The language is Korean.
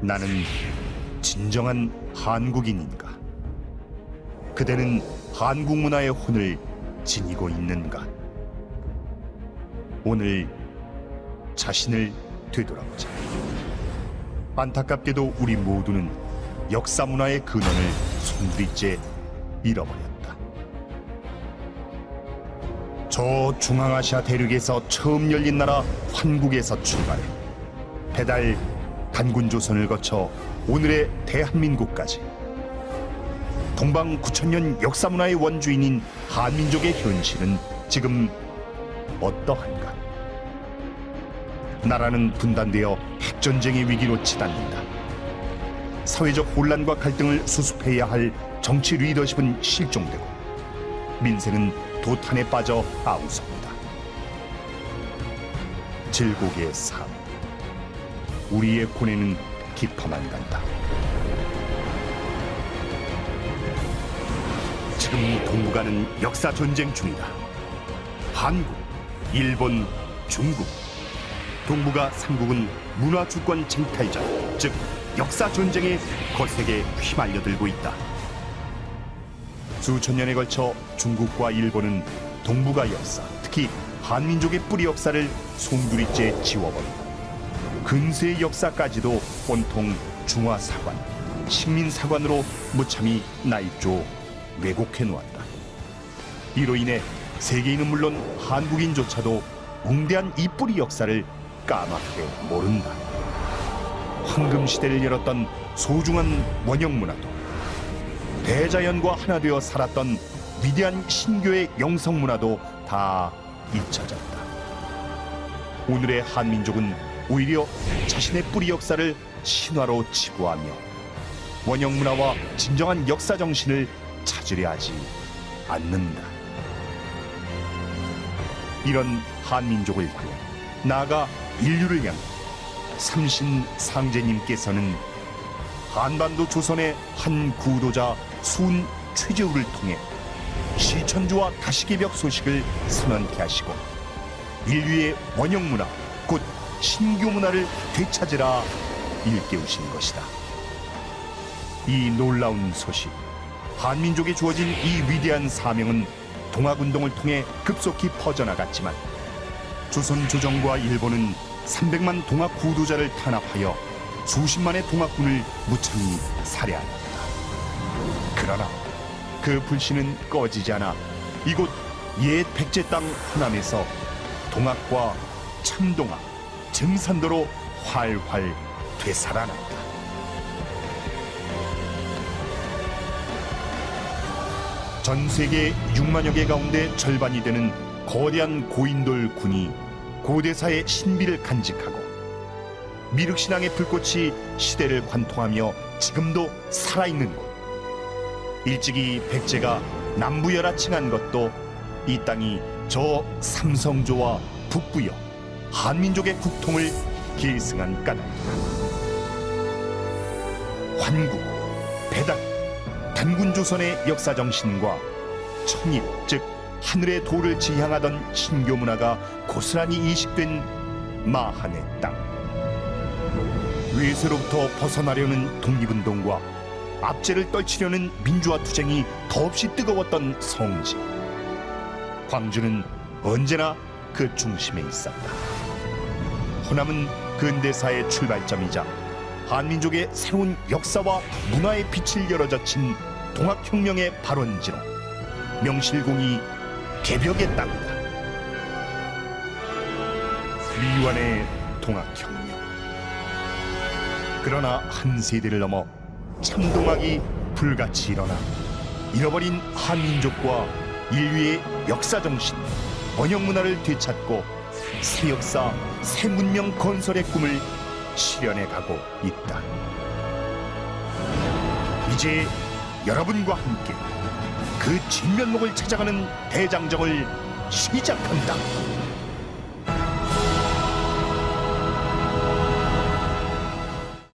나는 진정한 한국인인가? 그대는 한국 문화의 혼을 지니고 있는가? 오늘 자신을 되돌아보자. 안타깝게도 우리 모두는 역사 문화의 근원을 손들이째 잃어버렸다. 저 중앙아시아 대륙에서 처음 열린 나라 환국에서 출발해 배달 단군 조선을 거쳐 오늘의 대한민국까지 동방 9천년 역사 문화의 원주인인 한민족의 현실은 지금 어떠한가? 나라는 분단되어 핵전쟁의 위기로 치닫는다. 사회적 혼란과 갈등을 수습해야 할 정치 리더십은 실종되고 민생은 도탄에 빠져 아우성이다. 질곡의 삶. 우리의 고뇌는 깊어만 간다. 지금 동북아는 역사 전쟁 중이다. 한국, 일본, 중국. 동북아 삼국은 문화 주권 쟁탈전, 즉 역사 전쟁에 거세게 휘말려들고 있다. 수천 년에 걸쳐 중국과 일본은 동북아 역사, 특히 한민족의 뿌리 역사를 송두리째 지워버리고 근세의 역사까지도 온통 중화사관, 식민사관으로 무참히 나입조 왜곡해 놓았다. 이로 인해 세계인은 물론 한국인조차도 웅대한 이 뿌리 역사를 까맣게 모른다. 황금 시대를 열었던 소중한 원형 문화도 대자연과 하나 되어 살았던 위대한 신교의 영성 문화도 다 잊혀졌다. 오늘의 한민족은 오히려 자신의 뿌리 역사를 신화로 치부하며 원형 문화와 진정한 역사 정신을 찾으려 하지 않는다. 이런 한민족을 향해 나아가 인류를 향해 삼신 상제님께서는 한반도 조선의 한 구도자 순 최재우를 통해 시천주와 다시계벽 소식을 선언케 하시고 인류의 원형 문화 곧 신교 문화를 되찾으라 일깨우신 것이다. 이 놀라운 소식, 한민족에 주어진 이 위대한 사명은 동학운동을 통해 급속히 퍼져나갔지만 조선 조정과 일본은 300만 동학 구도자를 탄압하여 수십만의 동학군을 무참히 살해하였다. 그러나 그 불씨는 꺼지지 않아 이곳 옛 백제 땅 호남에서 동학과 참동학, 증산도로 활활 되살아났다. 전 세계 6만여 개 가운데 절반이 되는 거대한 고인돌 군이 고대사의 신비를 간직하고 미륵신앙의 불꽃이 시대를 관통하며 지금도 살아있는 곳. 일찍이 백제가 남부열하칭한 것도 이 땅이 저 삼성조와 북부여 한민족의 국통을 계승한 까닭이다. 환국, 배당, 단군조선의 역사 정신과 천일, 즉 하늘의 도를 지향하던 신교 문화가 고스란히 이식된 마한의 땅. 외세로부터 벗어나려는 독립운동과 압제를 떨치려는 민주화 투쟁이 더없이 뜨거웠던 성지. 광주는 언제나 그 중심에 있었다. 호남은 근대사의 출발점이자 한민족의 새로운 역사와 문화의 빛을 열어젖힌 동학혁명의 발원지로 명실공히 개벽의 땅이다. 미완의 동학혁명. 그러나 한 세대를 넘어 참동학이 불같이 일어나 잃어버린 한민족과 인류의 역사 정신, 번영 문화를 되찾고 새 역사, 새 문명 건설의 꿈을 실현해 가고 있다. 이제 여러분과 함께 그 진면목을 찾아가는 대장정을 시작한다.